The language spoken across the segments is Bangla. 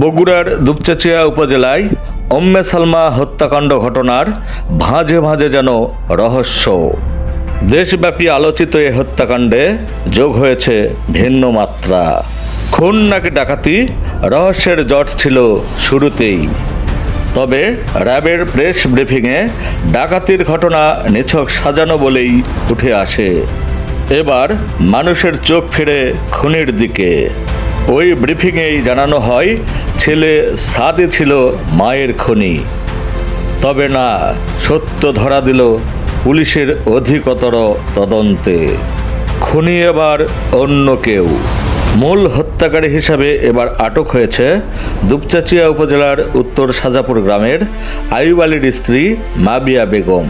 বগুড়ার দুপচাচিয়া উপজেলায় অম্মে সালমা হত্যাকাণ্ড ঘটনার ভাঁজে ভাঁজে যেন রহস্য। দেশব্যাপী আলোচিত এ হত্যাকাণ্ডে যোগ হয়েছে ভিন্ন মাত্রা। খুন নাকি ডাকাতি, রহস্যের জট ছিল শুরুতেই। তবে র্যাবের প্রেস ব্রিফিংয়ে ডাকাতির ঘটনা নিছক সাজানো বলেই উঠে আসে। এবার মানুষের চোখ ফিরে খুনির দিকে। ওই ব্রিফিংয়েই জানানো হয় ছেলে সাদে ছিল মায়ের খনি। তবে না, সত্য ধরা দিল পুলিশের অধিকতর তদন্তে। খুনি এবার অন্য কেউ। মূল হত্যাকারী হিসাবে এবার আটক হয়েছে দুপচাচিয়া উপজেলার উত্তর সাজাপুর গ্রামের আইব আলীর স্ত্রী মাবিয়া বেগম।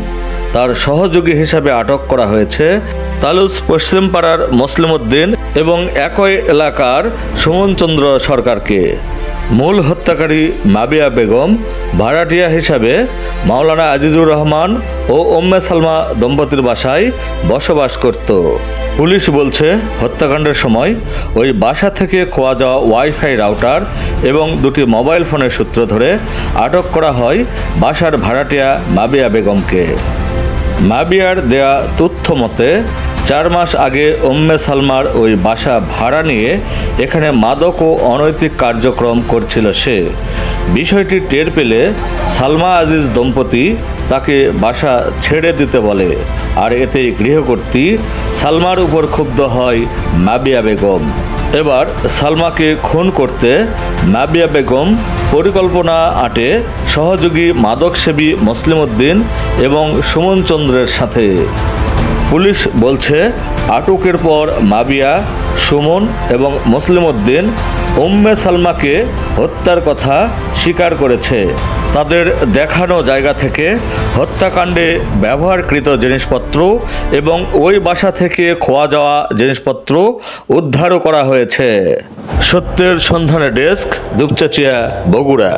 তার সহযোগী হিসাবে আটক করা হয়েছে তালুস পশ্চিমপাড়ার মুসলিম উদ্দিন এবং একই এলাকার সুমনচন্দ্র সরকারকে। মূল হত্যাকারী মাবিয়া বেগম ভাড়াটিয়া হিসাবে মাওলানা আজিজুর রহমান ও ওম্মে সালমা দম্পতির বাসায় বসবাস করত। পুলিশ বলছে, হত্যাকাণ্ডের সময় ওই বাসা থেকে খোয়া যাওয়া ওয়াইফাই রাউটার এবং দুটি মোবাইল ফোনের সূত্র ধরে আটক করা হয় বাসার ভাড়াটিয়া মাবিয়া বেগমকে। মাবিয়ার দেয়া তথ্য মতে চার মাস আগে ওম্মে সালমার ওই বাসা ভাড়া নিয়ে এখানে মাদক ও অনৈতিক কার্যক্রম করছিল সে। বিষয়টি টের পেলে সালমা আজিজ দম্পতি তাকে বাসা ছেড়ে দিতে বলে, আর এতে গৃহকর্ত্রী সালমার উপর ক্ষুব্ধ হয় মাবিয়া বেগম। এবার সালমাকে খুন করতে নাবিয়া বেগম পরিকল্পনা আটে সহযোগী মাদকসেবী মুসলিম উদ্দিন এবং সুমন চন্দ্রের সাথে। পুলিশ বলছে, আটকের পর মাবিয়া, সুমন এবং মুসলিম উদ্দিন উম্মে সালমাকে হত্যার কথা স্বীকার করেছে। তাদের দেখানো জায়গা থেকে হত্যাকাণ্ডে ব্যবহারকৃত জিনিসপত্র এবং ওই বাসা থেকে খোয়া যাওয়া জিনিসপত্র উদ্ধারও করা হয়েছে। সত্যের সন্ধানে ডেস্ক, দুপচাচিয়া, বগুড়া।